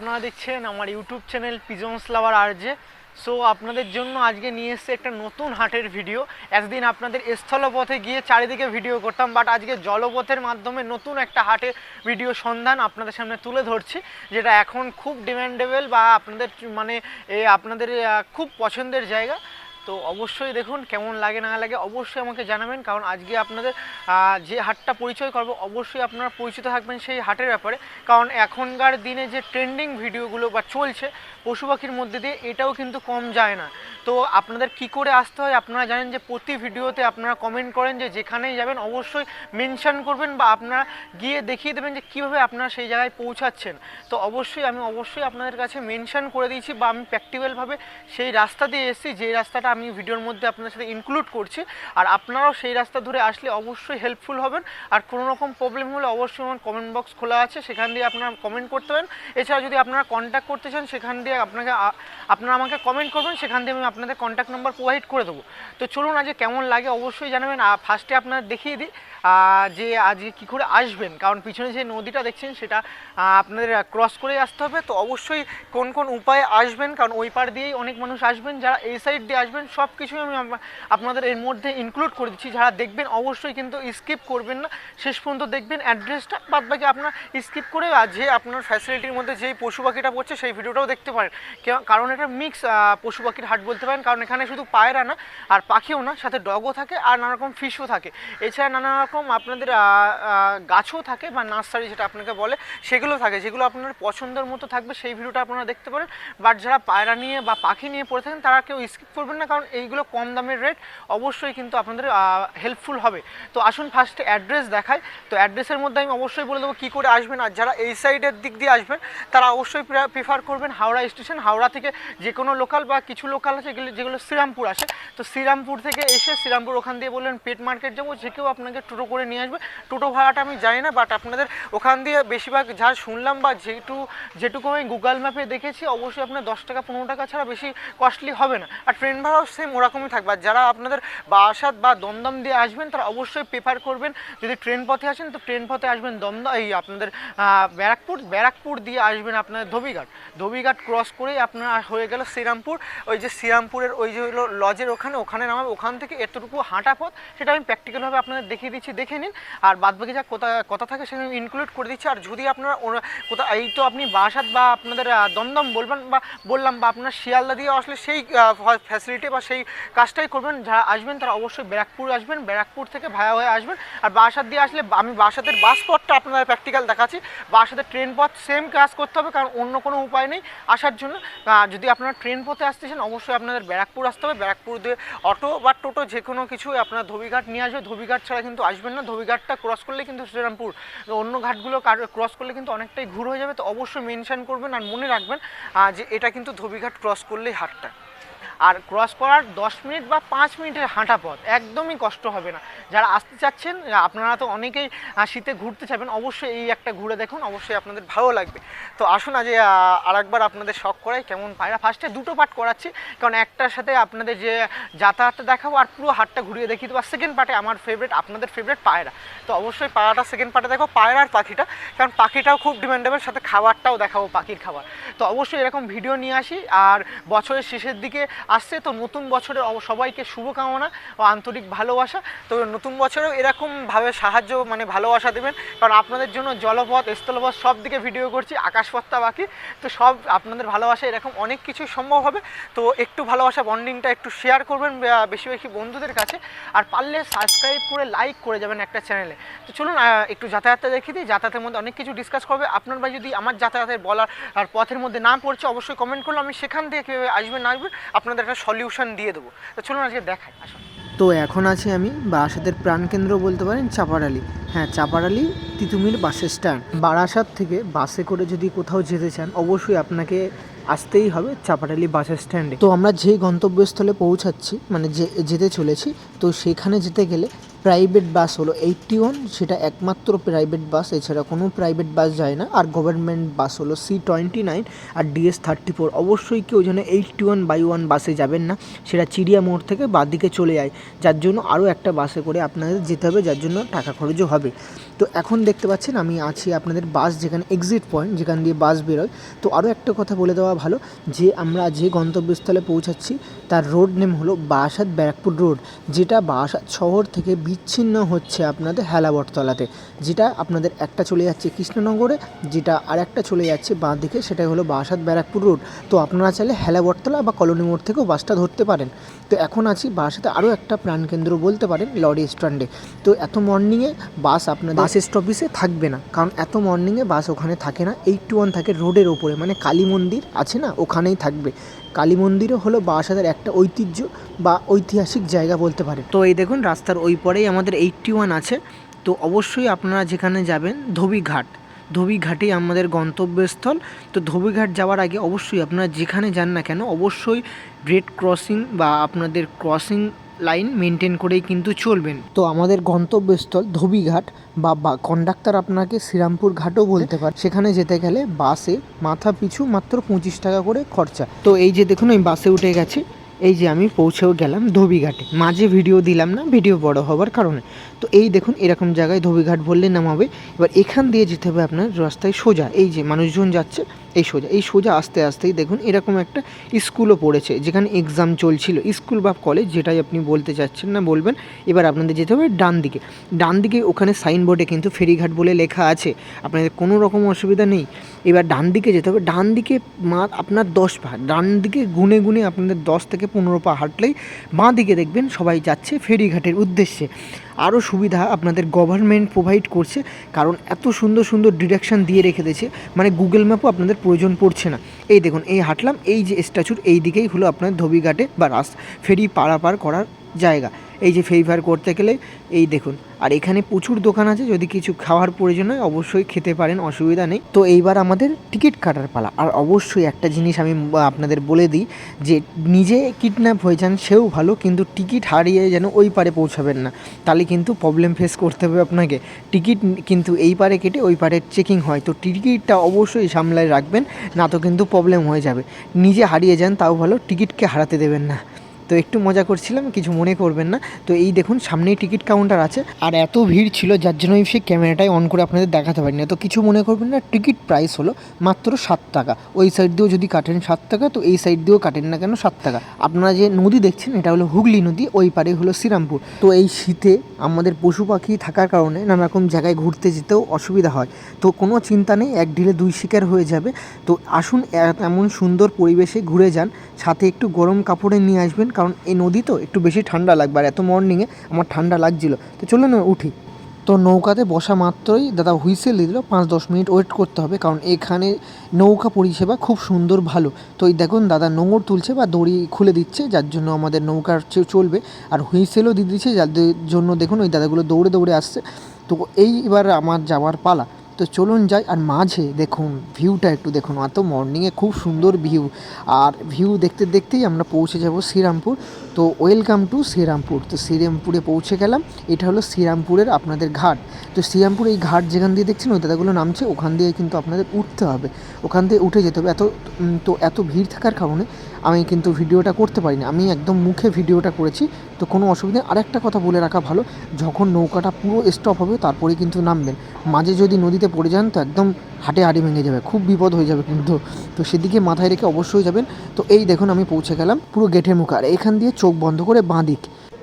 আপনারা দেখছেন আমার ইউটিউব চ্যানেল পিজন্স লাভার আর যে সো আপনাদের জন্য আজকে নিয়ে এসছে একটা নতুন হাটের ভিডিও একদিন আপনাদের স্থলপথে গিয়ে চারিদিকে ভিডিও করতাম বাট আজকে জলপথের মাধ্যমে নতুন একটা হাটের ভিডিও সন্ধান আপনাদের সামনে তুলে ধরছি, যেটা এখন খুব ডিমান্ডেবল বা আপনাদের মানে আপনাদের খুব পছন্দের জায়গা। তো অবশ্যই দেখুন কেমন লাগে, না লাগে অবশ্যই আমাকে জানাবেন। কারণ আজকে আপনাদের যে হাটটা পরিচয় করব, অবশ্যই আপনারা পরিচিত থাকবেন সেই হাটের ব্যাপারে। কারণ এখনকার দিনে যে ট্রেন্ডিং ভিডিওগুলো বা চলছে, পশু পাখির মধ্যে দিয়ে এটাও কিন্তু কম যায় না। তো আপনাদের কি করে আসতে হয়, আপনারা জানেন যে প্রতি ভিডিওতে আপনারা কমেন্ট করেন যে যেখানেই যাবেন অবশ্যই মেনশন করবেন বা আপনারা গিয়ে দেখিয়ে দেবেন যে কীভাবে আপনারা সেই জায়গায় পৌঁছাচ্ছেন। তো অবশ্যই আমি অবশ্যই আপনাদের কাছে মেনশান করে দিয়েছি বা আমি প্র্যাকটিক্যালভাবে সেই রাস্তা দিয়ে এসেছি, যে রাস্তাটা আমি ভিডিওর মধ্যে আপনার সাথে ইনক্লুড করছি। আর আপনারাও সেই রাস্তা ধরে আসলে অবশ্যই হেল্পফুল হবেন। আর কোনো রকম প্রবলেম হলে অবশ্যই আমার কমেন্ট বক্স খোলা আছে। সেখান দিয়ে আপনারা কমেন্ট করতে পারেন। এছাড়া যদি আপনারা কন্ট্যাক্ট করতে চান, সেখান দিয়ে আপনাকে আপনারা আমাকে কমেন্ট করবেন। সেখান দিয়ে আমি আপনাদের কন্ট্যাক্ট নাম্বার প্রোভাইড করে দেবো। তো চলুন আজকে কেমন লাগে অবশ্যই জানাবেন। আর ফার্স্টে আপনারা দেখিয়ে দিই যে আজকে কী করে আসবেন। কারণ পিছনে যে নদীটা দেখছেন, সেটা আপনাদের ক্রস করে আসতে হবে। তো অবশ্যই কোন কোন উপায়ে আসবেন? কারণ ওই পার দিয়েই অনেক মানুষ আসবেন। যারা এই সাইড দিয়ে আসবেন সব কিছুই আমি আপনাদের এর মধ্যে ইনক্লুড করে দিচ্ছি। যারা দেখবেন, অবশ্যই কিন্তু স্কিপ করবেন না। শেষ পর্যন্ত দেখবেন অ্যাড্রেসটা বাদ বাকি আপনার স্কিপ করে আর যে আপনার ফ্যাসিলিটির মধ্যে যেই পশু পাখিটা পড়ছে, সেই ভিডিওটাও দেখতে পারেন। কারণ এটা মিক্স পশু পাখির হাট বলতে পারেন। কারণ এখানে শুধু পায়রা না, আর পাখিও না, সাথে ডগও থাকে আর নানারকম ফিশও থাকে। এছাড়া নানা রকম আপনাদের গাছও থাকে বা নার্সারি যেটা আপনাকে বলে, সেগুলো থাকে। যেগুলো আপনার পছন্দের মতো থাকবে, সেই ভিডিওটা আপনারা দেখতে পারেন। বাট যারা পায়রা নিয়ে বা পাখি নিয়ে পড়ে থাকেন, তারা কেউ স্কিপ করবেন না। কারণ এইগুলো কম দামের রেট অবশ্যই কিন্তু আপনাদের হেল্পফুল হবে। তো আসুন ফার্স্টে অ্যাড্রেস দেখাই। তো অ্যাড্রেসের মধ্যে আমি অবশ্যই বলে দেবো কী করে আসবেন আর যারা এই সাইডের দিক দিয়ে আসবেন, তারা অবশ্যই প্রিফার করবেন হাওড়া স্টেশন হাওড়া থেকে যে কোনো লোকাল বা কিছু লোকাল আছে, যেগুলো শ্রীরামপুর আসে। তো শ্রীরামপুর থেকে এসে শ্রীরামপুর ওখান দিয়ে বললেন, পেট মার্কেট যাব, যে কেউ আপনাকে টোটো করে নিয়ে আসবে। টোটো ভাড়াটা আমি জানি না বাট আপনাদের ওখান দিয়ে বেশিরভাগ যা শুনলাম বা যেটু, যেটুকু আমি গুগল ম্যাপে দেখেছি, অবশ্যই আপনার দশ টাকা, পনেরো টাকা ছাড়া বেশি কস্টলি হবে না। আর ট্রেন ভাড়াও সেম ওরকমই থাকবে। যারা আপনাদের বাসাত বা দমদম দিয়ে আসবেন, তারা অবশ্যই প্রেফার করবেন। যদি ট্রেন পথে আসেন, তো ট্রেন পথে আসবেন দমদম, এই আপনাদের ব্যারাকপুর ব্যারাকপুর দিয়ে আসবেন আপনাদের ধোবিঘাট। ধোবিঘাট ক্রস করেই আপনার হয়ে গেল শ্রীরামপুর। ওই যে শ্রীরামপুরের ওই যে হলো লজের ওখানে ওখানে নামাবে। ওখান থেকে এতটুকু হাঁটা পথ, সেটা আমি প্র্যাকটিক্যালভাবে আপনাদের দেখিয়ে দিচ্ছি, দেখে নিন। আর বাদবাকি যা কথা কথা থাকে সেখানে ইনক্লুড করে দিচ্ছি। আর যদি আপনারা কোথাও এই তো আপনি বাসাত বা আপনাদের দমদম বলবেন বা বললাম বা আপনার শিয়ালদা দিয়ে আসলে সেই ফ্যাসিলিটি বা সেই কাজটাই করবেন, যারা আসবেন তারা অবশ্যই ব্যারাকপুর আসবেন, ব্যারাকপুর থেকে ভায়া হয়ে আসবেন। আর বাসাত দিয়ে আসলে আমি বাসাতের বাস পথটা আপনাদের প্র্যাকটিক্যাল দেখাচ্ছি। বাসাতের ট্রেন পথ সেম কাজ করতে হবে, কারণ অন্য কোনো উপায় নেই আসার জন্য। যদি আপনারা ট্রেন পথে আসতে চান, অবশ্যই আপনাদের ব্যারাকপুর আসতে হবে। ব্যারাকপুর দিয়ে অটো বা টোটো যে কোনো কিছু আপনার ধোবিঘাট নিয়ে আসবে। ধোবিঘাট ছাড়া কিন্তু আসবেন না। ধোবিঘাটটা ক্রস করলে কিন্তু শ্রীরামপুর, অন্য ঘাটগুলো ক্রস করলে কিন্তু অনেকটাই ঘুর হয়ে যাবে। তো অবশ্যই মেনশন করবেন আর মনে রাখবেন যে এটা কিন্তু ধোবিঘাট ক্রস করলেই হাটটা। আর ক্রস করার দশ মিনিট বা পাঁচ মিনিটের হাঁটা পথ, একদমই কষ্ট হবে না। যারা আসতে চাচ্ছেন, আপনারা তো অনেকেই শীতে ঘুরতে চাবেন অবশ্যই এই একটা ঘুরে দেখুন, অবশ্যই আপনাদের ভালো লাগবে। তো আসুন আজ আরেকবার আপনাদের শখ করাই কেমন পায়রা। ফার্স্টে দুটো পার্ট করাচ্ছি, কারণ একটার সাথে আপনাদের যে যাতায়াতটা দেখাবো, আর পুরো হাটটা ঘুরিয়ে দেখি দেবো। সেকেন্ড পার্টে আমার ফেভারিট আপনাদের ফেভারিট পায়রা। তো অবশ্যই পায়রাটা সেকেন্ড পার্টে দেখো পায়রার পাখিটা, কারণ পাখিটাও খুব ডিমান্ডেবল সাথে খাবারটাও দেখাবো পাখির খাবার। তো অবশ্যই এরকম ভিডিও নিয়ে আসি, আর বছরের শেষের দিকে আসছে, তো নতুন বছরে অব- সবাইকে শুভকামনা ও আন্তরিক ভালোবাসা। তো নতুন বছরেও এরকমভাবে সাহায্য মানে ভালোবাসা দেবেন। কারণ আপনাদের জন্য জলপথ, স্থলপথ সব দিকে ভিডিও করছি, আকাশপথটা বাকি। তো সব আপনাদের ভালোবাসা এরকম অনেক কিছু সম্ভব হবে। তো একটু ভালোবাসা বন্ডিংটা একটু শেয়ার করবেন বেশি বেশি বন্ধুদের কাছে। আর পারলে সাবস্ক্রাইব করে লাইক করে যাবেন একটা চ্যানেলে তো চলুন একটু যাতায়াতটা দেখিয়ে দিই। যাতায়াতের মধ্যে অনেক কিছু ডিসকাস করবে আপনার ভাই যদি আমার যাতায়াতের বলার আর পথের মধ্যে না পড়ছে, অবশ্যই কমেন্ট করলে আমি সেখান থেকে কীভাবে আসবেন, না আসবেন আপনাদের একটা সলিউশন দিয়ে দেবো। তো চলুন আজকে দেখাই, আসুন। তো এখন আছি আমি বারাসাতের প্রাণকেন্দ্র বলতে পারেন চাপাডালি হ্যাঁ চাপাডালি তিতুমির বাস স্ট্যান্ড বারাসাত থেকে বাসে করে যদি কোথাও যেতে চান, অবশ্যই আপনাকে আসতেই হবে চাপাটালি বাস স্ট্যান্ডে তো আমরা যে গন্তব্যস্থলে পৌঁছাচ্ছি মানে যে, যেতে চলেছি, তো সেখানে যেতে গেলে প্রাইভেট বাস হলো এইটটি ওয়ান সেটা একমাত্র প্রাইভেট বাস এছাড়া কোনো প্রাইভেট বাস যায় না। আর গভর্নমেন্ট বাস হলো সি টোয়েন্টি নাইন আর ডিএস থার্টি ফোর অবশ্যই কেউ যেন এইটটি ওয়ান বাই ওয়ান বাসে যাবেন না, সেটা চিড়িয়া মোড় থেকে বাদিকে চলে যায়। যার জন্য আরও একটা বাসে করে আপনাদের যেতে হবে, যার জন্য টাকা খরচও হবে। তো এখন দেখতে পাচ্ছেন, আমি আছি আপনাদের বাস যেখানে এক্সিট পয়েন্ট যেখান দিয়ে বাস বেরোয়। তো আরও একটা কথা বলে দেওয়া ভালো, যে আমরা যে গন্তব্যস্থলে পৌঁছাচ্ছি, তার রোড নেম হলো বারাসাত ব্যারাকপুর রোড যেটা বারাসাত শহর থেকে বিচ্ছিন্ন হচ্ছে আপনাদের হেলাবটতলাতে। যেটা আপনাদের একটা চলে যাচ্ছে কৃষ্ণনগরে যেটা আর একটা চলে যাচ্ছে বাঁ দিকে সেটাই হলো বারাসাত ব্যারাকপুর রোড। তো আপনারা চাইলে হেলাবটতলা বা কলোনি মোড় থেকেও বাসটা ধরতে পারেন। তো এখন আছি বাসাতে আরও একটা প্রাণকেন্দ্র বলতে পারেন লরি স্ট্যান্ডে। তো এত মর্নিংয়ে বাস আপনাদের বাস স্টপিসে থাকবে না। কারণ এত মর্নিংয়ে বাস ওখানে থাকে না এইটটি ওয়ান থাকে রোডের ওপরে। মানে কালী মন্দির আছে না ওখানেই থাকবে। কালী মন্দিরও হলো বারাসাতের একটা ঐতিহ্য বা ঐতিহাসিক জায়গা বলতে পারে তো এই দেখুন, রাস্তার ওই পরেই আমাদের এইটটি ওয়ান আছে। তো অবশ্যই আপনারা যেখানে যাবেন, ধোবিঘাট। ধোবিঘাটেই আমাদের গন্তব্যস্থল। তো ধোবিঘাট যাওয়ার আগে অবশ্যই আপনারা যেখানে যান না কেন, অবশ্যই রেড ক্রসিং বা আপনাদের ক্রসিং লাইন মেনটেন করেই কিন্তু চলবেন। তো আমাদের গন্তব্যস্থল ধোবিঘাট বা বা কন্ডাক্টর আপনাকে শ্রীরামপুর ঘাটও বলতে পারে। সেখানে যেতে গেলে বাসে মাথা পিছু মাত্র পঁচিশ টাকা করে খরচা। তো এই যে দেখুন আমি বাসে উঠে গেছি। এই যে আমি পৌঁছেও গেলাম ধোবিঘাটে। মাঝে ভিডিও দিলাম না ভিডিও বড় হওয়ার কারণে। তো এই দেখুন, এরকম জায়গায় ধোবিঘাট বললে নামাবে। এবার এখান দিয়ে যেতে হবে আপনার রাস্তায় সোজা। এই যে মানুষজন যাচ্ছে, এই সোজা। এই সোজা আস্তে আস্তেই দেখুন, এরকম একটা স্কুলও পড়েছে, যেখানে এক্সাম চলছিল। স্কুল বা কলেজ যেটাই আপনি বলতে চাচ্ছেন না, বলবেন। এবার আপনাদের যেতে হবে ডান দিকে। ডান দিকে ওখানে সাইনবোর্ডে কিন্তু ফেরিঘাট বলে লেখা আছে। আপনাদের কোনো রকম অসুবিধা নেই। এবার ডান দিকে যেতে হবে। ডান দিকে মা আপনার দশ পা ডান দিকে গুনে গুনে আপনাদের দশ থেকে পনেরো পা হাঁটলেই বাঁ দিকে দেখবেন সবাই যাচ্ছে ফেরিঘাটের উদ্দেশ্যে। আরও সুবিধা আপনাদের গভর্নমেন্ট প্রোভাইড করছে, কারণ এত সুন্দর সুন্দর ডিরেকশান দিয়ে রেখে দিয়েছে মানে গুগল ম্যাপও আপনাদের প্রয়োজন পড়ছে না। এই দেখুন, এই হাঁটলাম, এই যে স্ট্যাচুর এই দিকেই হলো আপনার ধোবিঘাটে বা রাস্তা, ফেরি পারাপার করার জায়গা। এই যে ফেভার করতে গেলে, এই দেখুন, আর এখানে প্রচুর দোকান আছে, যদি কিছু খাওয়ার প্রয়োজন হয়, অবশ্যই খেতে পারেন, অসুবিধা নেই। তো এইবার আমাদের টিকিট কাটার পালা, আর অবশ্যই একটা জিনিস আমি আপনাদের বলে দিই, যে নিজে কিডন্যাপ হয়ে যান, সেও ভালো, কিন্তু টিকিট হারিয়ে যেন ওই পারে পৌঁছাবেন না, তাহলে কিন্তু প্রবলেম ফেস করতে হবে আপনাকে। টিকিট কিন্তু এই পারে কেটে ওই পারে চেকিং হয়, তো টিকিটটা অবশ্যই সামলায় রাখবেন, না তো কিন্তু প্রবলেম হয়ে যাবে। নিজে হারিয়ে যান, তাও ভালো টিকিটকে হারাতে দেবেন না। তো একটু মজা করছিলাম, কিছু মনে করবেন না। তো এই দেখুন, সামনেই টিকিট কাউন্টার আছে। আর এত ভিড় ছিল, যার জন্য আমি সেই ক্যামেরাটাই অন করে আপনাদের দেখাতে পারি না তো কিছু মনে করবেন না, টিকিট প্রাইস হলো মাত্র সাত টাকা। ওই সাইড দিয়েও যদি কাটেন সাত টাকা, তো এই সাইড দিয়েও কাটেন না কেন সাত টাকা। আপনারা যে নদী দেখছেন, এটা হলো হুগলি নদী, ওই পারে হলো শ্রীরামপুর। তো এই শীতে আমাদের পশু পাখি থাকার কারণে নানা রকম জায়গায় ঘুরতে যেতেও অসুবিধা হয়। তো কোনো চিন্তা নেই, এক ঢিলে দুই শিকার হয়ে যাবে। তো আসুন এমন সুন্দর পরিবেশে ঘুরে যান। সাথে একটু গরম কাপড়ে নিয়ে আসবেন, কারণ এই নদী তো একটু বেশি ঠান্ডা লাগবে। আর এত মর্নিংয়ে আমার ঠান্ডা লাগছিল। তো চলুন না উঠি। তো নৌকাতে বসা মাত্রই দাদা হুইসেল দিয়ে দিল পাঁচ দশ মিনিট ওয়েট করতে হবে, কারণ এখানে নৌকা পরিষেবা খুব সুন্দর ভালো। তো এই দেখুন, দাদা নোঙর তুলছে বা দড়ি খুলে দিচ্ছে, যার জন্য আমাদের নৌকার চলবে। আর হুইসেলও দিয়ে দিচ্ছে, যাদের জন্য দেখুন ওই দাদাগুলো দৌড়ে দৌড়ে আসছে। তো এইবার আমার যাওয়ার পালা। তো চলুন যাই, আর মাঝে দেখুন ভিউটা একটু দেখুন। এত মর্নিংয়ে খুব সুন্দর ভিউ আর ভিউ দেখতে দেখতেই আমরা পৌঁছে যাব শ্রীরামপুর। তো ওয়েলকাম টু শ্রীরামপুর। তো শ্রীরামপুরে পৌঁছে গেলাম। এটা হলো শ্রীরামপুরের আপনাদের ঘাট। তো শ্রীরামপুর এই ঘাট যেখান দিয়ে দেখছেন, ওই দাদাগুলো নামছে, ওখান দিয়ে কিন্তু আপনাদের উঠতে হবে। ওখান দিয়ে উঠে যেতে হবে। এত তো এত ভিড় থাকার কারণে আমি কিন্তু ভিডিওটা করতে পারিনি। আমি একদম মুখে ভিডিওটা করেছি। তো কোনো অসুবিধা। আরেকটা কথা বলে রাখা ভালো, যখন নৌকাটা পুরো স্টপ হবে তারপরে কিন্তু নামবেন। মাঝে যদি নদীতে পড়ে যান, তো একদম হাটে হাড়ি ভেঙে যাবে। খুব বিপদ হয়ে যাবে কিন্তু। তো সেদিকে মাথায় রেখে অবশ্যই যাবেন। তো এই দেখুন, আমি পৌঁছে গেলাম পুরো গেটের মুখে। আর এখান দিয়ে চোখ বন্ধ করে বাঁ দিক।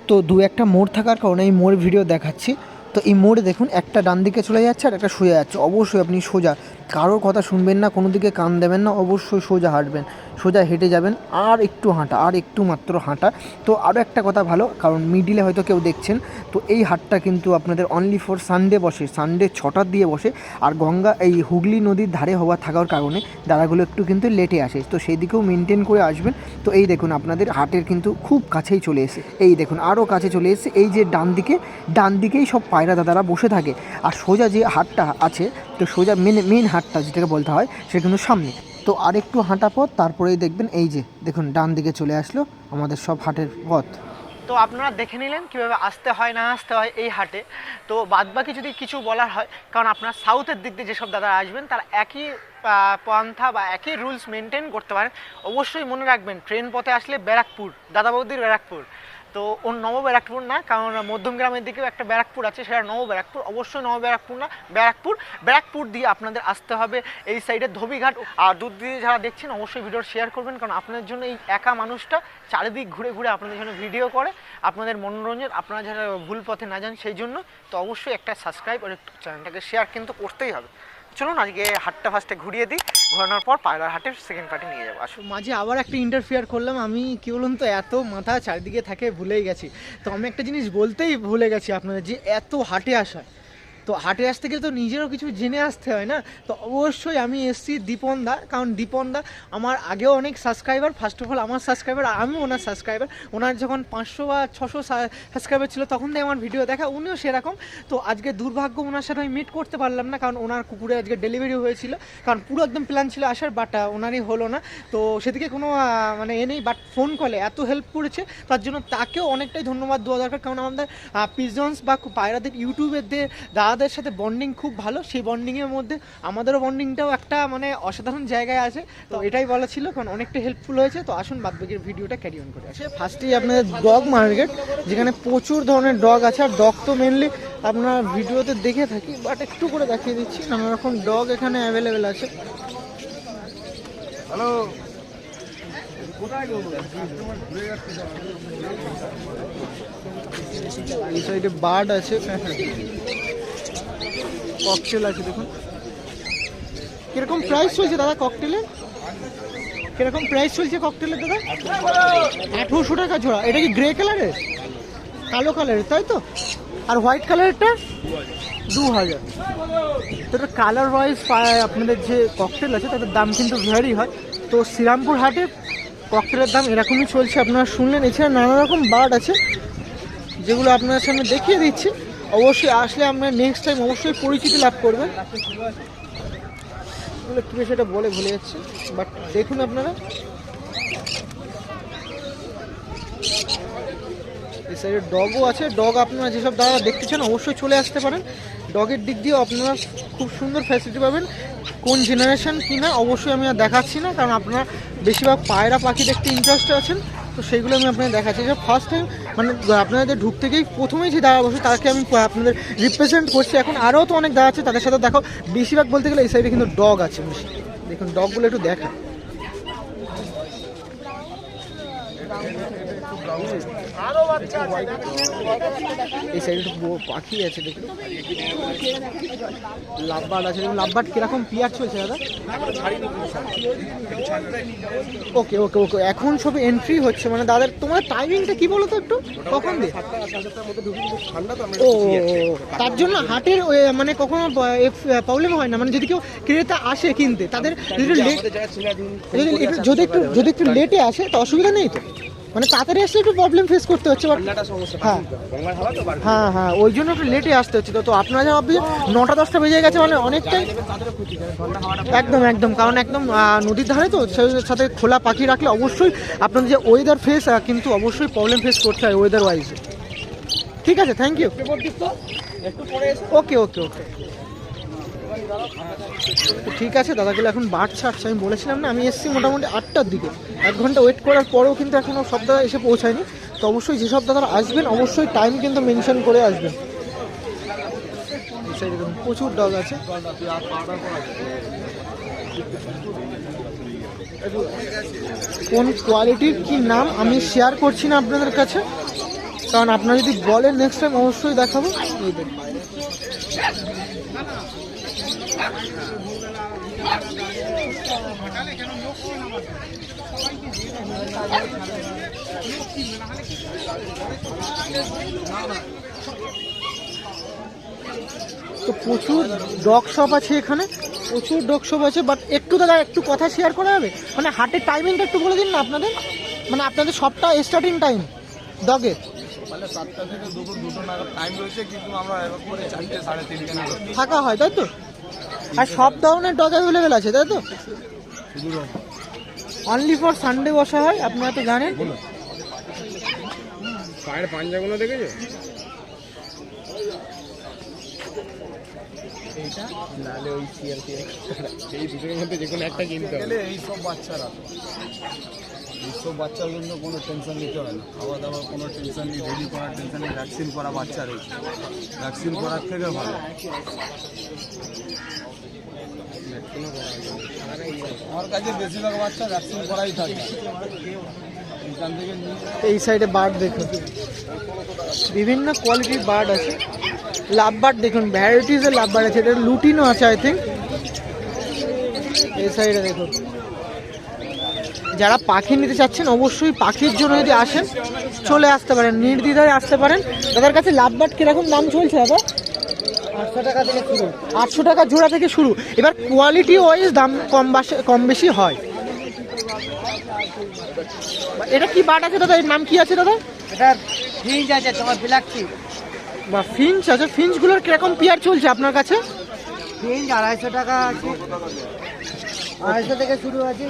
তো দু একটা মোড় থাকার কারণে এই মোড় ভিডিও দেখাচ্ছি। তো এই মোড়ে দেখুন, একটা ডান দিকে চলে যাচ্ছে আর একটা সোজা যাচ্ছে। অবশ্যই আপনি সোজা। কারোর কথা শুনবেন না, কোনো দিকে কান দেবেন না, অবশ্যই সোজা হাঁটবেন। সোজা হেঁটে যাবেন, আর একটু হাঁটা, আর একটু মাত্র হাঁটা। তো আরও একটা কথা ভালো, কারণ মিডিলে হয়তো কেউ দেখছেন, তো এই হাটটা কিন্তু আপনাদের অনলি ফর সানডে বসে সানডে ছটার দিয়ে বসে, আর গঙ্গা, এই হুগলি নদীর ধারে হওয়া থাকার কারণে দাদাগুলো একটু কিন্তু লেটে আসে। তো সেই দিকেও মেনটেন করে আসবেন। তো এই দেখুন, আপনাদের হাটের কিন্তু খুব কাছেই চলে এসে, এই দেখুন আরও কাছে চলে এসে, এই যে ডান দিকে, ডান দিকেই সব পায়রা দাদারা বসে থাকে। আর সোজা যে হাটটা আছে, তো সোজা মেন মেন হাটটা যেটাকে বলতে হয়, সেটা কিন্তু সামনে। তো আর একটু হাঁটা পথ, তারপরেই দেখবেন এই যে, দেখুন, ডান দিকে চলে আসলো আমাদের সব হাটের পথ। তো আপনারা দেখে নিলেন কীভাবে আসতে হয়, না আসতে হয় এই হাটে। তো বাদবাকি যদি কিছু বলার হয়, কারণ আপনার সাউথের দিক দিয়ে যেসব দাদা আসবেন, তারা একই পন্থা বা একই রুলস মেনটেন করতে পারেন। অবশ্যই মনে রাখবেন, ট্রেন পথে আসলে ব্যারাকপুর দাদা বৌদির ব্যারাকপুর। তো ওর নব ব্যারাকপুর না, কারণ মধ্যম গ্রামের দিকেও একটা ব্যারাকপুর আছে, সেটা নব ব্যারাকপুর। অবশ্যই নব ব্যারাকপুর না, ব্যারাকপুর ব্যারাকপুর দিয়ে আপনাদের আসতে হবে এই সাইডে ধোবিঘাট। আর দুধ দিয়ে যারা দেখছেন, অবশ্যই ভিডিও শেয়ার করবেন, কারণ আপনাদের জন্য এই একা মানুষটা চারিদিক ঘুরে ঘুরে আপনাদের জন্য ভিডিও করে, আপনাদের মনোরঞ্জন, আপনারা যারা ভুল পথে না যান, সেই জন্য। তো অবশ্যই একটা সাবস্ক্রাইব আর একটু চ্যানেলটাকে শেয়ার কিন্তু করতেই হবে। চলুন আজকে হাটটা ফার্স্টে ঘুরিয়ে দিই। ঘোরানোর পর পায়রার হাটের সেকেন্ড পার্টি নিয়ে যাব। আসুন। মাঝে আবার একটা ইন্টারফিয়ার করলাম। আমি কী বলুন তো, এত মাথা চারিদিকে থাকে, ভুলেই গেছি। তো আমি একটা জিনিস বলতেই ভুলে গেছি আপনাদের যে এত হাটে আসা। তো হাটে আসতে গেলে তো নিজেরও কিছু জেনে আসতে হয় না। তো অবশ্যই আমি এসছি দীপন দা কারণ দীপন দা আমার আগেও অনেক সাবস্ক্রাইবার ফার্স্ট অফ অল আমার সাবস্ক্রাইবার আমি ওনার সাবস্ক্রাইবার ওনার যখন পাঁচশো বা ছশো সাবস্ক্রাইবার ছিল তখন থেকে আমার ভিডিও দেখা, উনিও সেরকম। তো আজকে দুর্ভাগ্য ওনার সাথে আমি মিট করতে পারলাম না, কারণ ওনার কুকুরে আজকে ডেলিভারি হয়েছিল। কারণ পুরো একদম প্ল্যান ছিল আসার বাট ওনারই হলো না। তো সেদিকে কোনো মানে এ নেই বাট ফোন কলে এত হেল্প করেছে। তার জন্য তাকেও অনেকটাই ধন্যবাদ দেওয়া দরকার, কারণ আমাদের পিজন্স বা পায়রাদের ইউটিউবের দিয়ে দাদাদের সাথে বন্ডিং খুব ভালো সেই বন্ডিংয়ের মধ্যে আমাদেরও বন্ডিংটাও একটা মানে অসাধারণ জায়গায় আছে। তো এটাই বলা ছিল কারণ অনেকটা হেল্পফুল হয়েছে। তো আসুন বাদবাকির ভিডিওটা ক্যারি অন করে আসে। ফার্স্টেই আপনাদের ডগ মার্কেট যেখানে প্রচুর ধরনের ডগ আছে আর ডগ তো মেনলি আপনার ভিডিওতে দেখে থাকি বাট একটু করে দেখিয়ে দিচ্ছি নানা রকম ডগ এখানে অ্যাভেলেবেল আছে। হ্যালো এই সাইডে বার্ড আছে। ককটেল আছে দেখুন। কীরকম প্রাইস চলছে দাদা ককটেলের কীরকম প্রাইস চলছে ককটেলের দাদা? আঠেরোশো টাকা জোড়া। এটা কি গ্রে কালারের কালো কালারের তাই তো? আর হোয়াইট কালারেরটা দু হাজার। তো এটা কালার ওয়াইজ আপনাদের যে ককটেল আছে, তাদের দাম কিন্তু ভ্যারি হয়। তো শ্রীরামপুর হাটে ককটেলের দাম এরকমই চলছে, আপনারা শুনলেন। এছাড়া নানা রকম বার্ড আছে, যেগুলো আপনার সামনে দেখিয়ে দিচ্ছি। অবশ্যই আসলে আপনার নেক্সট টাইম অবশ্যই পরিচিতি লাভ করবেন এগুলো সেটা বলে ভুলে যাচ্ছে বাট দেখুন আপনারা। এই সাইডে ডগও আছে ডগ আপনারা যেসব দাদা দেখতে চান অবশ্যই চলে আসতে পারেন। ডগের দিক দিয়েও আপনারা খুব সুন্দর ফ্যাসিলিটি পাবেন। কোন জেনারেশন কিনা অবশ্যই আমি আর দেখাচ্ছি না, কারণ আপনারা বেশিরভাগ পায়রা পাখি দেখতে ইন্টারেস্টে আছেন, তো সেইগুলো আমি আপনাদের দেখাচ্ছি। যে ফার্স্ট টাইম মানে আপনাদের ঢুক থেকেই প্রথমেই যে দাদা বসে তাকে আমি আপনাদের রিপ্রেজেন্ট করছি। এখন আরও তো অনেক দাদা আছে তাদের সাথে দেখো বেশিরভাগ বলতে গেলে এই সাইডে কিন্তু ডগ আছে। বেশি দেখুন ডগগুলো একটু দেখা এই সাইডে পাখি আছে দেখুন। লাভবার্ড আছে দেখুন লাভবার্ড কীরকম পিয়ার চলছে দাদা? ওকে ওকে ওকে এখন সব এন্ট্রি হচ্ছে মানে দাদার তোমার টাইমিংটা কি বলো তো একটু? কখন দিয়ে? তো ও তার জন্য হাটের মানে কখনো প্রবলেম হয় না মানে যদি কেউ ক্রেতা আসে কিনতে তাদের যদি লেট যদি একটু যদি একটু লেটে আসে তো অসুবিধা নেই তো? মানে তাড়াতাড়ি আসলে একটু প্রবলেম ফেস করতে হচ্ছে বাট হ্যাঁ। হ্যাঁ হ্যাঁ ওই জন্য একটু লেটে আসতে হচ্ছে তো আপনারা যা ভাবছেন নটা দশটা বেজে গেছে মানে অনেকটাই একদম একদম কারণ একদম নদীর ধারে তো সেই সাথে খোলা পাখি রাখলে অবশ্যই আপনাদের যে ওয়েদার ফেস কিন্তু অবশ্যই প্রবলেম ফেস করতে হয় ওয়েদার ওয়াইজে ঠিক আছে থ্যাংক ইউ এসে। ওকে ওকে ঠিক আছে, দাদাগুলো এখন বাট ছাড়ছে, আমি বলেছিলাম না, আমি এসেছি মোটামুটি আটটার দিকে। এক ঘণ্টা ওয়েট করার পরেও কিন্তু এখনও সব দাদা এসে পৌঁছায়নি। তো অবশ্যই যেসব দাদারা আসবেন, অবশ্যই টাইম কিন্তু মেনশন করে আসবেন। প্রচুর ডগ আছে। কোন কোয়ালিটির কি নাম আমি শেয়ার করছি না আপনাদের কাছে। কারণ আপনারা যদি বলেন নেক্সট টাইম অবশ্যই দেখাবো। এই তো প্রচুর ডগ শপ আছে এখানে প্রচুর ডগ শপ আছে বাট একটু দাদা একটু কথা শেয়ার করা যাবে মানে হাটের টাইমিংটা একটু বলে দিন না আপনাদের। মানে আপনাদের সবটা স্টার্টিং টাইম ডগের নাগাদ থাকা হয় তাই তো? আর সব ধরনের ডগ অ্যাভেলেবেল আছে তাই তো? অনলি ফর সানডে বসা হয় আপনারা তো জানেন। পায়ের পাঞ্জাগুলো দেখেছ এইটা? নাহলে ওই সিয়ার এই দুটোর মধ্যে যে কোনো একটা কিনতে হবে। এইসব বাচ্চারা। এইসব বাচ্চার জন্য কোনো টেনশন নিতে হয় না। খাওয়া দাওয়ার কোনো টেনশন নেই রেডি করার টেনশন নেই ভ্যাকসিন করা বাচ্চা রয়েছে। ভ্যাকসিন করার থেকে ভালো। আমার কাছে বেশিরভাগ বাচ্চা ভ্যাকসিন করাই থাকে। এই সাইডে বার্ড দেখুন। বিভিন্ন কোয়ালিটির বার্ড আছে। লাভ বার্ড দেখুন ভ্যারাইটিসের লাভ বার্ড আছে। এটা লুটিনও আছে আই থিঙ্ক এই সাইডে দেখুন। যারা পাখি নিতে চাচ্ছেন অবশ্যই পাখির জন্য যদি আসেন চলে আসতে পারেন নির্দ্বিধায় আসতে পারেন। তাদের কাছে লাভ বার্ড কীরকম দাম চলছে দাদা? আটশো টাকা থেকে শুরু। আটশো টাকা জোড়া থেকে শুরু। এবার কোয়ালিটি ওয়াইজ দাম কম কম বেশি হয়। এটা কি বার্ড আছে দাদা? এর নাম কি আছে দাদা? এটা ফিঞ্চ আছে তোমার বিলাক্সি বা ফিঞ্চ আছে। ফিঞ্চগুলোর কীরকম পেয়ার চলছে আপনার কাছে? ফিঞ্চ আড়াইশো টাকা আছে। আড়াইশো থেকে শুরু আছে।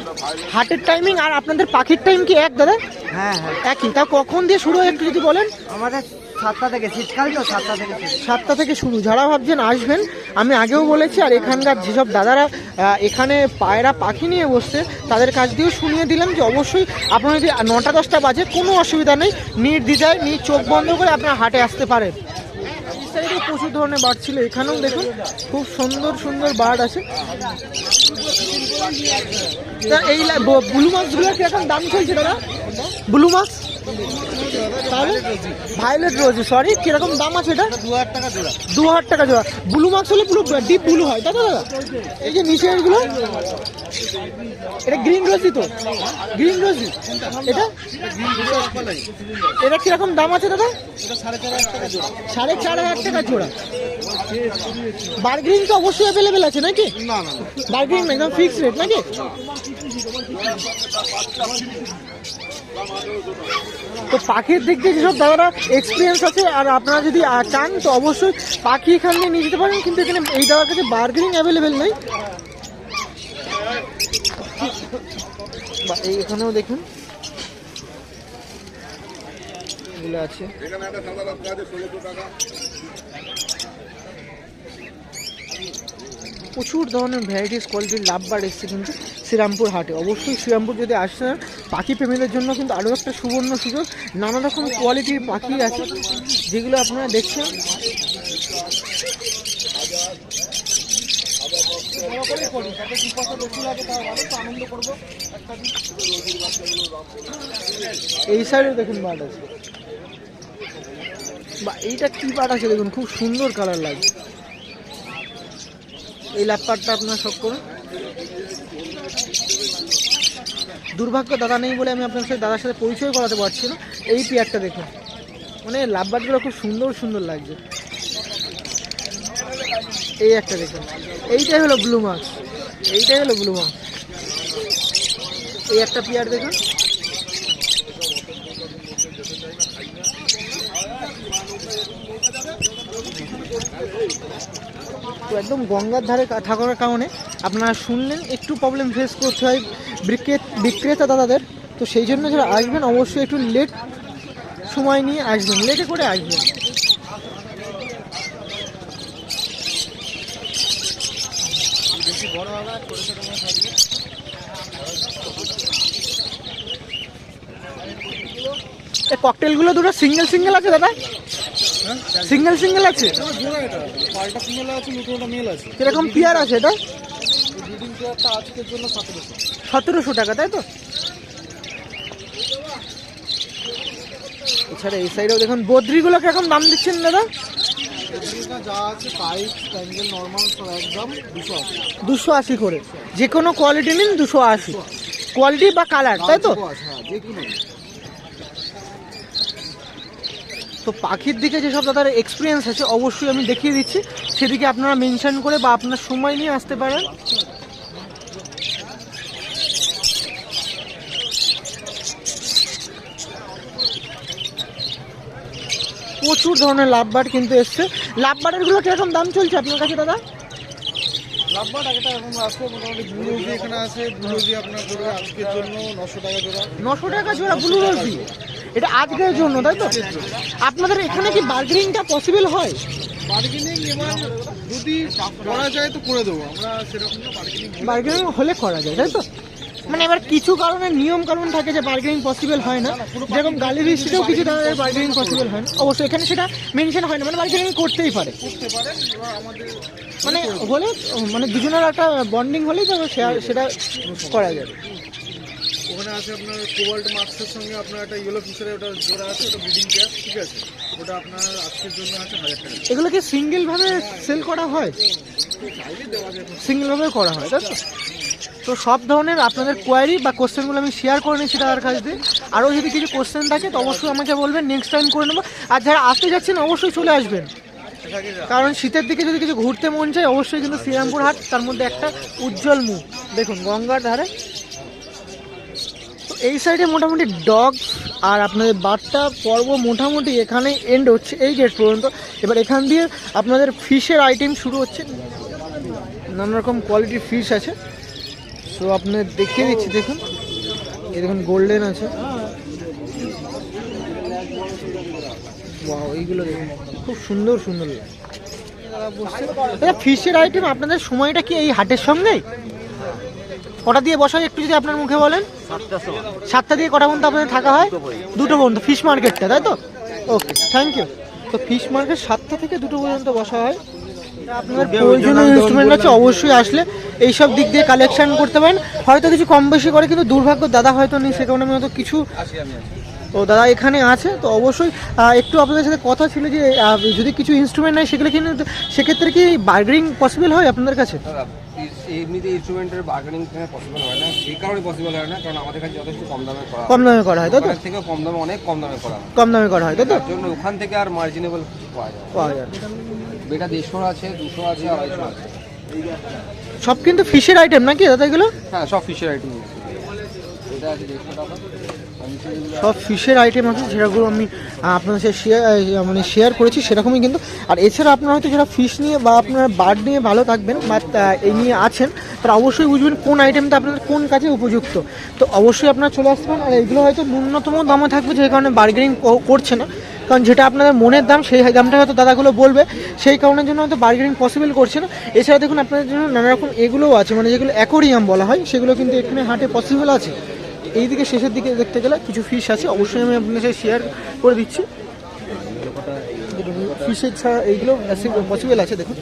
হাটের টাইমিং আর আপনাদের পাখির টাইম কি এক দাদা? হ্যাঁ হ্যাঁ। একই। তা কখন দিয়ে শুরু হয় একটু যদি বলেন? আমাদের সাতটা থেকে শীতকাল তো সাতটা থেকে শুরু। সাতটা থেকে শুরু। যারা ভাবছেন আসবেন আমি আগেও বলেছি আর এখানকার যেসব দাদারা এখানে পায়রা পাখি নিয়ে বসছে তাদের কাছ দিয়েও শুনিয়ে দিলাম যে অবশ্যই আপনার যদি নটা দশটা বাজে কোনো অসুবিধা নেই। নির্দ্বিধায় নিয়ে চোখ বন্ধ করে আপনার হাটে আসতে পারেন। সাইডে প্রচুর ধরনের বার্ড ছিল এখানেও দেখুন খুব সুন্দর সুন্দর বার্ড আছে। এই ব্লু মাছগুলোর কীরকম দাম চলছে দাদা? ব্লু মাছ? তাহলে? ভায়োলেট রোজ সরি কীরকম দাম আছে এটা? দু হাজার টাকা জোড়া। দু হাজার টাকা জোড়া। ব্লু মার্কস হলে পুরো ডিপ ব্লু হয় তাই তো দাদা? এই যে নিচে এগুলো এটা গ্রিন রোজি তো। গ্রিন রোজি এটা? এটা কীরকম দাম আছে দাদা? সাড়ে চার হাজার টাকা জোড়া। বার্গেনিং তো অবশ্যই অ্যাভেলেবেল আছে নাকি? না না বার্গেনিং একদম ফিক্সড রেট নাকি? তো পাখির দিক দিয়ে যেসব দাদারা এক্সপিরিয়েন্স আছে, আর আপনারা যদি চান, তো অবশ্যই পাখি এখান দিয়ে নিয়ে যেতে পারেন, কিন্তু এখানে এই দাদার কাছে বার্গেনিং অ্যাভেলেবেল নেই। এখানেও দেখুন। আছে। প্রচুর ধরনের ভ্যারাইটিস কোয়ালিটির লাভবার এসছে কিন্তু শ্রীরামপুর হাটে। অবশ্যই শ্রীরামপুর যদি আসেন পাখি প্রেমীদের জন্য কিন্তু আরও একটা সুবর্ণ সুযোগ। নানা রকম কোয়ালিটির পাখি আছে, যেগুলো আপনারা দেখছেন। এই সাইডে দেখুন বার্ড আছে। বা এইটা কি বার্ড আছে দেখুন, খুব সুন্দর কালার লাগছে। এই ল্যাপটপটা আপনারা সব করুন। দুর্ভাগ্য দাদা নেই বলে আমি আপনার সাথে দাদার সাথে পরিচয় করাতে পারছি না। এই পেয়ারটা দেখুন। মানে লাভবার্ডগুলো খুব সুন্দর সুন্দর লাগছে। এই একটা দেখুন। এইটাই হলো ব্লু মার্কস এইটাই হলো ব্লু মার্কস এই একটা পেয়ার দেখুন। একদম গঙ্গার ধারে থাকার কারণে আপনারা শুনলেন একটু প্রবলেম ফেস করতে হয় বিক্রে- বিক্রেতা দাদাদের। তো সেই জন্য যারা আসবেন, অবশ্যই একটু লেট সময় নিয়ে আসবেন। লেটে করে আসবেন। ককটেলগুলো দুটো সিঙ্গেল সিঙ্গেল আছে দাদা? সিঙ্গেল সিঙ্গেল আছে? পাল্টা ফিমেল আছে লুটোটা মেল আছে। কীরকম পিয়ার আছে এটা? ব্রিডিং পেয়ারটা আজকের জন্য সতেরোশো। সতেরোশো টাকা তাই তো? এছাড়া এই সাইডেও দেখুন বদ্রিগুলো কীরকম দাম দিচ্ছেন দাদা? দুশো আশি। করে। যে কোনো কোয়ালিটি নিন দুশো আশি। কোয়ালিটি বা কালার তাই তো? তো পাখির দিকে যেসব দাদার এক্সপিরিয়েন্স আছে অবশ্যই আমি দেখিয়ে দিচ্ছি। সেদিকে আপনারা মেনশন করে বা আপনার সময় নিয়ে আসতে পারেন। প্রচুর ধরনের লাভ লাভবার কিন্তু এসছে। লাভ লাভবারেরগুলো কীরকম দাম চলছে আপনার কাছে দাদা? একটা এখন আছে মোটামুটি ব্লুজি এখানে আছে। ব্লুজি আপনার পড়বে আজকের জন্য নশো টাকা জোড়া। নশো টাকা জোড়া ব্লু রোজি এটা আজকের জন্য তাই তো? আপনাদের এখানে কি বার্গেনিংটা পসিবল হয়? বার্গেনিং এবার যদি করা যায় তো করে দেবো আমরা সেরকম বার্গেনিং বার্গেনিং হলে করা যায় তাই তো? মানে এবার কিছু কারণে নিয়ম কারণ থাকে যে বার্গেনিং পসিবল হয় না। যেরকম গালি হিস্ট্রিতেও কিছু ধরনের বার্গেনিং পসিবল হয় না। অবশ্যই এখানে সেটা মেনশন হয় না মানে বার্গেনিং করতেই পারে। মানে হলে মানে দুজনের একটা বন্ডিং হলেই তো সেটা করা যাবে। ওখানে আছে আপনার কোবাল্ট মার্কসের সঙ্গে আপনার একটা ইয়েলো ফিশারে ওটা জোড়া আছে, ওটা ব্রিডিং ক্যাপ ঠিক আছে? ওটা আপনার আজকের জন্য আছে হাজার টাকা। এগুলো কি সিঙ্গেল ভাবে সেল করা হয়? সিঙ্গেল ভাবে করা হয়, তাই তো? তো সব ধরনের আপনাদের কোয়ারি বা কোশ্চেনগুলো আমি শেয়ার করে নিচ্ছি তার কাছ দিয়ে। আরও যদি কিছু কোশ্চেন থাকে, তো অবশ্যই আমাকে বলবেন নেক্সট টাইম করে নেব। আর যারা আসতে যাচ্ছেন, অবশ্যই চলে আসবেন। কারণ শীতের দিকে যদি কিছু ঘুরতে মন চায়, অবশ্যই কিন্তু শ্রীরামপুর হাট তার মধ্যে একটা উজ্জ্বল মুখ। দেখুন, গঙ্গার ধারে এই সাইডে মোটামুটি ডগ আর আপনাদের বার্তা পর্ব মোটামুটি এখানে এন্ড হচ্ছে এই গেট পর্যন্ত। এবার এখান দিয়ে আপনাদের ফিশের আইটেম শুরু হচ্ছে। নানা রকম কোয়ালিটির ফিশ আছে। সো আপনাদের দেখিয়ে দিচ্ছি, দেখুন। এই দেখুন গোল্ডেন আছে। এইগুলো দেখুন। খুব সুন্দর সুন্দর। ফিশের আইটেম আপনাদের সময়টা কি এই হাটের সঙ্গেই? কটা দিয়ে বসা হয় একটু যদি আপনার মুখে বলেন? সাতটা দিয়ে কটা পর্যন্ত আপনাদের থাকা হয়? দুটো পর্যন্ত ফিশ মার্কেটটা তাই তো? ওকে থ্যাংক ইউ তো ফিশ মার্কেট সাতটা থেকে দুটো পর্যন্ত বসা হয়। আপনার প্রয়োজনীয় ইনস্ট্রুমেন্ট আছে, অবশ্যই আসলে এইসব দিক দিয়ে কালেকশন করতে পারেন। হয়তো কিছু কম বেশি করে, কিন্তু দুর্ভাগ্য, দাদা হয়তো নেই, সে কারণে আমি হয়তো কিছু তো দাদা এখানে আছে, তো অবশ্যই একটু আপনাদের সাথে কথা ছিল যে যদি কিছু ইনস্ট্রুমেন্ট নেয় সেগুলো কিন্তু সেক্ষেত্রে কি বার্গেনিং পসিবল হয় আপনাদের কাছে? এমনিতে ইনস্ট্রুমেন্টের বার্গেনিং পসিবল হয় না। এই কারণে পসিবল হয় না কারণ আমাদের কাছে যথেষ্ট কম দামে করা কম দামে করা হয় তো? থেকেও কম দামে অনেক কম দামে করা হয়। কম দামে করা হয় তো? জন্য ওখান থেকে আর মার্জিনেবল কিছু পাওয়া যায়। পাওয়া যায় বেটা দেড়শো আছে দুশো আছে আড়াইশো আছে। সব কিন্তু ফিশের আইটেম নাকি দাদা এগুলো? হ্যাঁ সব ফিশের আইটেম এটা আছে দেড়শো টাকা। সব ফিশের আইটেম আছে যেগুলো আমি আপনাদের সাথে শেয়ার মানে শেয়ার করেছি, সেরকমই কিন্তু। আর এছাড়া আপনারা হয়তো যারা ফিশ নিয়ে বা আপনারা বার্ড নিয়ে ভালো থাকবেন বা এই নিয়ে আছেন, তারা অবশ্যই বুঝবেন কোন আইটেমটা আপনাদের কোন কাজে উপযুক্ত। তো অবশ্যই আপনারা চলে আসবেন আর এগুলো হয়তো ন্যূনতম দামে থাকবে, যে কারণে বার্গেনিং করছে না। কারণ যেটা আপনাদের মনের দাম, সেই দামটা হয়তো দাদাগুলো বলবে, সেই কারণের জন্য হয়তো বার্গেনিং পসিবল করছে না। এছাড়া দেখুন, আপনাদের জন্য নানা রকম এগুলোও আছে মানে যেগুলো অ্যাকোরিয়াম বলা হয়, সেগুলো কিন্তু এখানে হাটে পসিবল আছে। এইদিকে শেষের দিকে দেখতে গেলে কিছু ফিশ আছে। অবশ্যই আমি আপনাদের সাথে শেয়ার করে দিচ্ছি। ফিশের ছাড়া এইগুলো পসিবল আছে দেখুন।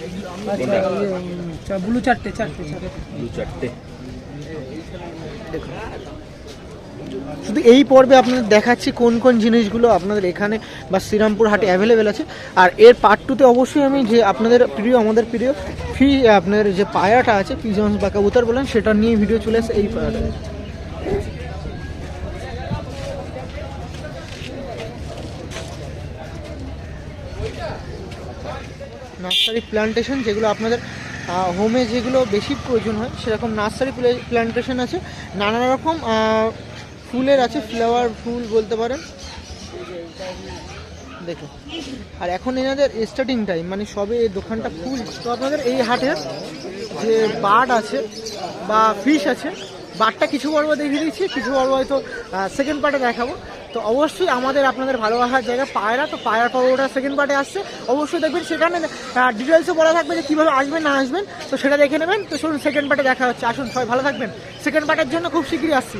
ব্লু চারটে চারটে চারটে। শুধু এই পর্বে আপনাদের দেখাচ্ছি কোন কোন জিনিসগুলো আপনাদের এখানে বা শ্রীরামপুর হাটে অ্যাভেলেবেল আছে। আর এর পার্ট টুতে অবশ্যই আমি যে আপনাদের প্রিয় আমাদের প্রিয় ফি আপনার যে পায়াটা আছে পিজন্স বা কবুতর বলেন সেটা নিয়ে ভিডিও চলে আসে এই পায়াটা নার্সারি প্ল্যান্টেশন যেগুলো আপনাদের হোমে যেগুলো বেশি প্রয়োজন হয়, সেরকম নার্সারি প্ল্যান্টেশন আছে। নানা রকম ফুলের আছে ফ্লাওয়ার ফুল বলতে পারেন। দেখুন। আর এখন এনাদের স্টার্টিং টাইম মানে সবে এই দোকানটা ফুল তো আপনাদের এই হাটের যে বার্ড আছে বা ফিশ আছে বারটা কিছু পর্ব দেখিয়ে দিচ্ছি, কিছু পর্ব হয়তো সেকেন্ড পার্টে দেখাবো। তো অবশ্যই আমাদের আপনাদের ভালোবাসার জায়গা পায়রা, তো পায়রা পর্বটা সেকেন্ড পার্টে আসছে। অবশ্যই দেখবেন সেখানে ডিটেলসও বলা থাকবে যে কীভাবে আসবেন, না আসবেন। তো সেটা দেখে নেবেন। তো শুনুন সেকেন্ড পার্টে দেখা হচ্ছে। আসুন, সবাই ভালো থাকবেন। সেকেন্ড পার্টের জন্য খুব শীঘ্রই আসছি।